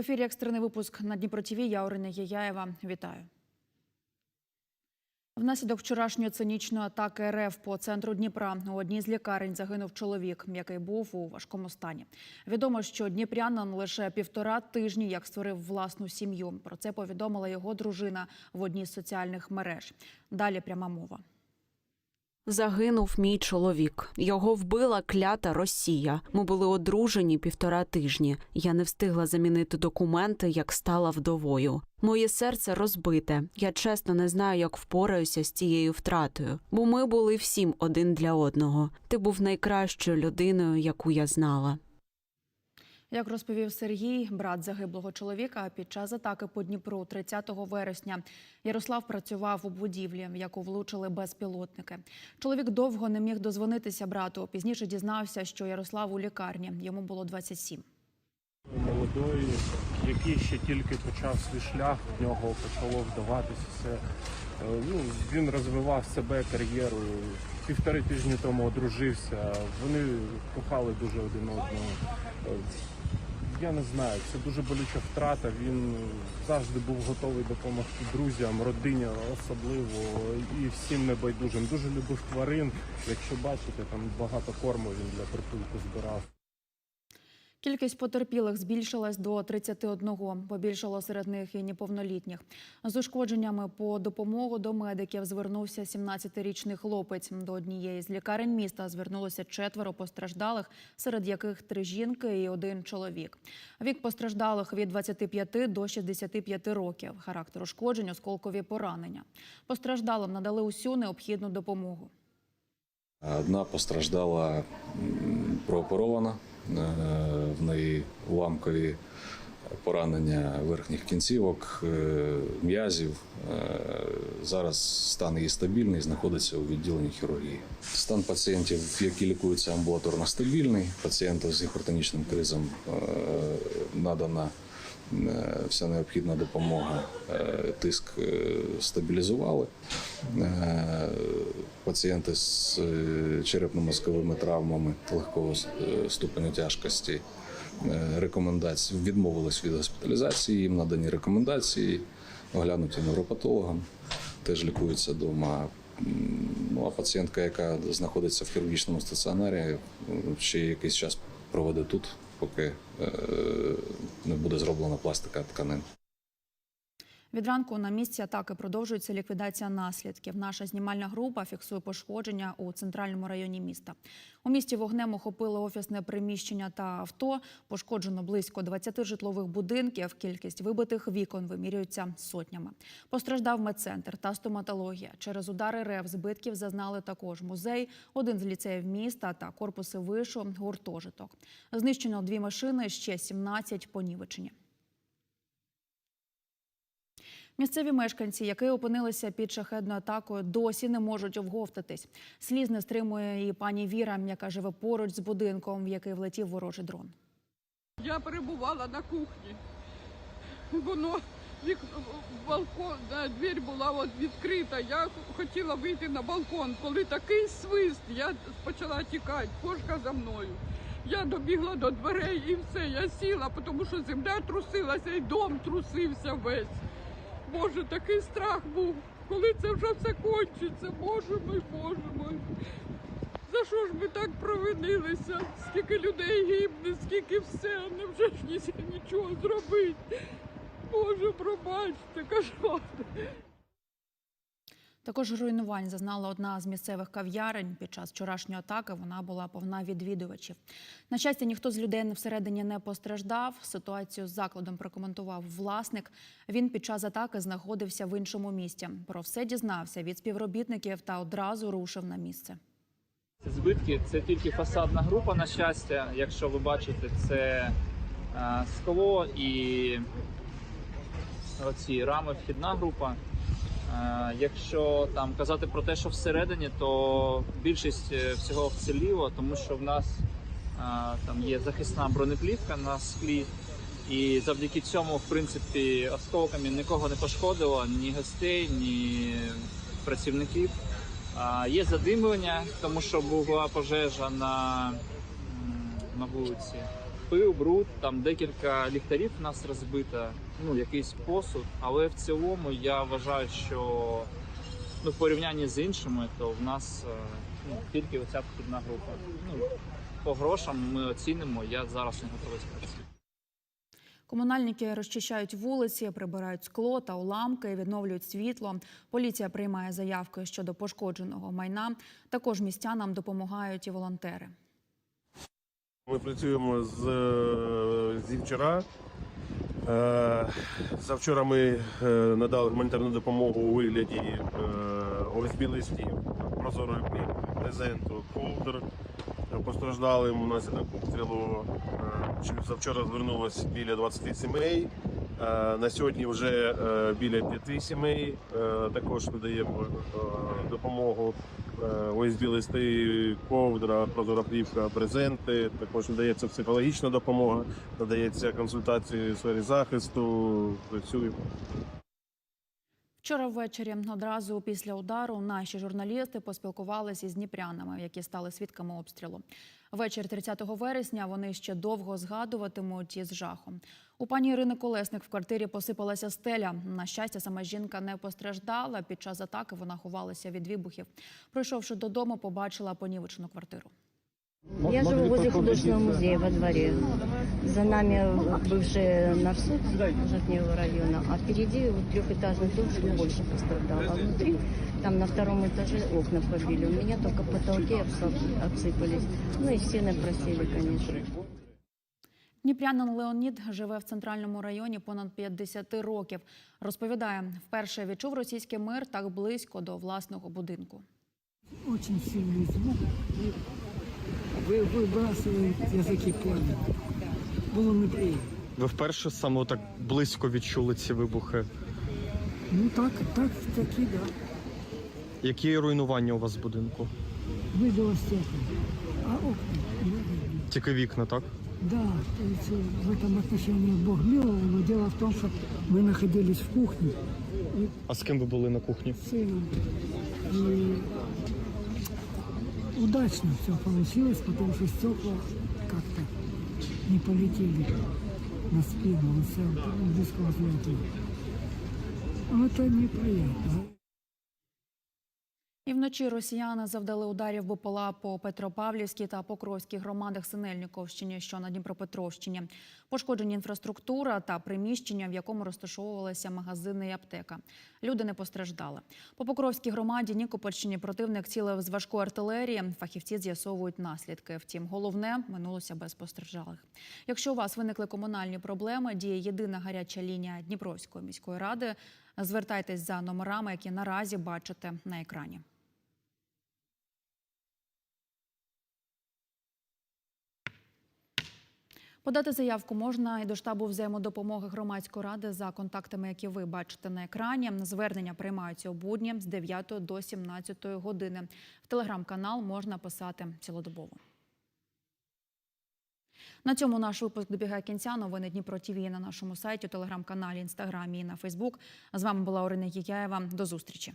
ефірі екстрений випуск на Дніпро ТВ. Я Орина Яяєва. Вітаю. Внаслідок вчорашньої цинічної атаки РФ по центру Дніпра у одній з лікарень загинув чоловік, який був у важкому стані. Відомо, що дніпрянин лише півтора тижні як створив власну сім'ю. Про це повідомила його дружина в одній з соціальних мереж. Далі пряма мова. Загинув мій чоловік. Його вбила клята Росія. Ми були одружені півтора тижні. Я не встигла замінити документи, як стала вдовою. Моє серце розбите. Я чесно не знаю, як впораюся з цією втратою, бо ми були всім один для одного. Ти був найкращою людиною, яку я знала. Як розповів Сергій, брат загиблого чоловіка, під час атаки по Дніпру 30 вересня Ярослав працював у будівлі, в яку влучили безпілотники. Чоловік довго не міг дозвонитися брату. Пізніше дізнався, що Ярослав у лікарні. Йому було 27. молодої, який ще тільки почав свій шлях, в нього почало вдаватися все. Е, Ну, він розвивав себе кар'єру. Півтори тижні тому одружився. Вони кохали дуже один одного. Я не знаю, це дуже болюча втрата. Він завжди був готовий допомогти друзям, родині особливо і всім небайдужим. Дуже любив тварин. Якщо бачите, там багато корму він для притулку збирав. Кількість потерпілих збільшилась до 31, побільшало серед них і неповнолітніх. З ушкодженнями по допомогу до медиків звернувся 17-річний хлопець. До однієї з лікарень міста звернулося четверо постраждалих, серед яких три жінки і один чоловік. Вік постраждалих від 25 до 65 років. Характер ушкоджень – осколкові поранення. Постраждалим надали усю необхідну допомогу. Одна постраждала прооперована, в неї уламкові поранення верхніх кінцівок, е, м'язів. Е, Зараз стан її стабільний, знаходиться у відділенні хірургії. Стан пацієнтів, які лікуються амбулаторно стабільний. Пацієнту з гіпертонічним кризом е, надана е, вся необхідна допомога. Е, Тиск е, стабілізували. Е, Пацієнти з е, черепно-мозковими травмами легкого е, ступеню тяжкості е, рекомендацій відмовились від госпіталізації. Їм надані рекомендації, оглянуті невропатологом, теж лікуються вдома. Ну а пацієнтка, яка знаходиться в хірургічному стаціонарі, ще якийсь час проведе тут, поки е, не буде зроблена пластика тканин. Від ранку на місці атаки продовжується ліквідація наслідків. Наша знімальна група фіксує пошкодження у центральному районі міста. У місті вогнем охопили офісне приміщення та авто. Пошкоджено близько 20 житлових будинків. Кількість вибитих вікон вимірюється сотнями. Постраждав медцентр та стоматологія. Через удари РЕВ збитків зазнали також музей, один з ліцеїв міста та корпуси вишу, гуртожиток. Знищено дві машини, ще 17 понівечені. Місцеві мешканці, які опинилися під шахедною атакою, досі не можуть обговтатись. Сліз не стримує і пані Віра, яка живе поруч з будинком, в який влетів ворожий дрон. Я перебувала на кухні. Воно вік... балкон, двір була відкрита. Я хотіла вийти на балкон, коли такий свист, я почала тікати, кошка за мною. Я добігла до дверей і все, я сіла, тому що земля трусилася і дом трусився весь. Боже, такий страх був, коли це вже все кончиться. Боже мой, Боже мій. За що ж ми так провинилися? Скільки людей гибне, скільки все, невже ж нічого зробити? Боже, пробачте, кошмар. Також руйнувань зазнала одна з місцевих кав'ярень. Під час вчорашньої атаки вона була повна відвідувачів. На щастя, ніхто з людей всередині не постраждав. Ситуацію з закладом прокоментував власник. Він під час атаки знаходився в іншому місті. Про все дізнався від співробітників та одразу рушив на місце. Це збитки це тільки фасадна група, на щастя. Якщо ви бачите, це е, скло і оці рами, вхідна група. Якщо там казати про те, що всередині, то більшість е, всього вціліло, тому що в нас там є захисна бронеплівка на склі. І завдяки цьому, в принципі, осколками нікого не пошкодило, ні гостей, ні працівників. Є задимлення, тому що була пожежа на, на вулиці. Пил, бруд, там декілька ліхтарів у нас розбито, ну якийсь посуд. Але в цілому я вважаю, що ну, в порівнянні з іншими, то в нас е, ну, тільки оця вхідна група. Ну, по грошам ми оцінимо, я зараз не готовий сказати. Комунальники розчищають вулиці, прибирають скло та уламки, відновлюють світло. Поліція приймає заявки щодо пошкодженого майна. Також містянам допомагають і волонтери. Ми працюємо з, е, зі вчора. Е, Завчора ми е, надали гуманітарну допомогу у вигляді ОСБ листів, прозорої презенту, ковдр. Постраждалим внаслідок обстрілу завчора звернулося біля 20 сімей. Е, На сьогодні вже е, біля 5 сімей. Е, Також надаємо допомогу ОСБ листи, ковдра, прозора плівка, презенти. Також надається психологічна допомога, надається консультації в сфері захисту. Працюємо. Вчора ввечері одразу після удару наші журналісти поспілкувалися із дніпрянами, які стали свідками обстрілу. Ввечері 30 вересня вони ще довго згадуватимуть із жахом. У пані Ірини Колесник в квартирі посипалася стеля. На щастя, сама жінка не постраждала. Під час атаки вона ховалася від вибухів. Пройшовши додому, побачила понівечену квартиру. Я живу возле художественного музея во дворе. За нами бывший нарсуд Житнего района, а впереди вот трехэтажный дом, что больше пострадал. А внутри, там на втором этаже окна побили. У меня только потолки обса- обсыпались. Ну и стены просели, конечно. Дніпрянин Леонід живе в центральному районі понад 50 років. Розповідає, вперше відчув російський мир так близько до власного будинку. Очень сильный звук. Вы, выбрасывает языки пламени. Було неприємно. Ви вперше саме так близько відчули ці вибухи. Ну так, так, таки, да. Які руйнування у вас в будинку? Выбило стекла. А окна не выбило. Тільки вікна, так? Да, то есть э, в этом отношении Бог миловал, но дело в том, что мы находились в кухне А з ким ви були на кухні? с сыном. И удачно все получилось, потому что стекла как-то не полетели на спину, он сел близко возле этого. Ну, Это неприятно. І вночі росіяни завдали ударів БПЛА по Петропавлівській та Покровській громадах Синельниковщині, що на Дніпропетровщині. Пошкоджені інфраструктура та приміщення, в якому розташовувалися магазини і аптека. Люди не постраждали. По Покровській громаді Нікопольщині противник цілив з важкої артилерії. Фахівці з'ясовують наслідки. Втім, головне минулося без постраждалих. Якщо у вас виникли комунальні проблеми, діє єдина гаряча лінія Дніпровської міської ради. Звертайтесь за номерами, які наразі бачите на екрані. Подати заявку можна і до штабу взаємодопомоги громадської ради за контактами, які ви бачите на екрані. Звернення приймаються у будні з 9 до 17 години. В телеграм-канал можна писати цілодобово. На цьому наш випуск добігає кінця. Новини Дніпро ТІВІ на нашому сайті, телеграм-каналі, інстаграмі і на Фейсбук. З вами була Орина Гікяєва. До зустрічі.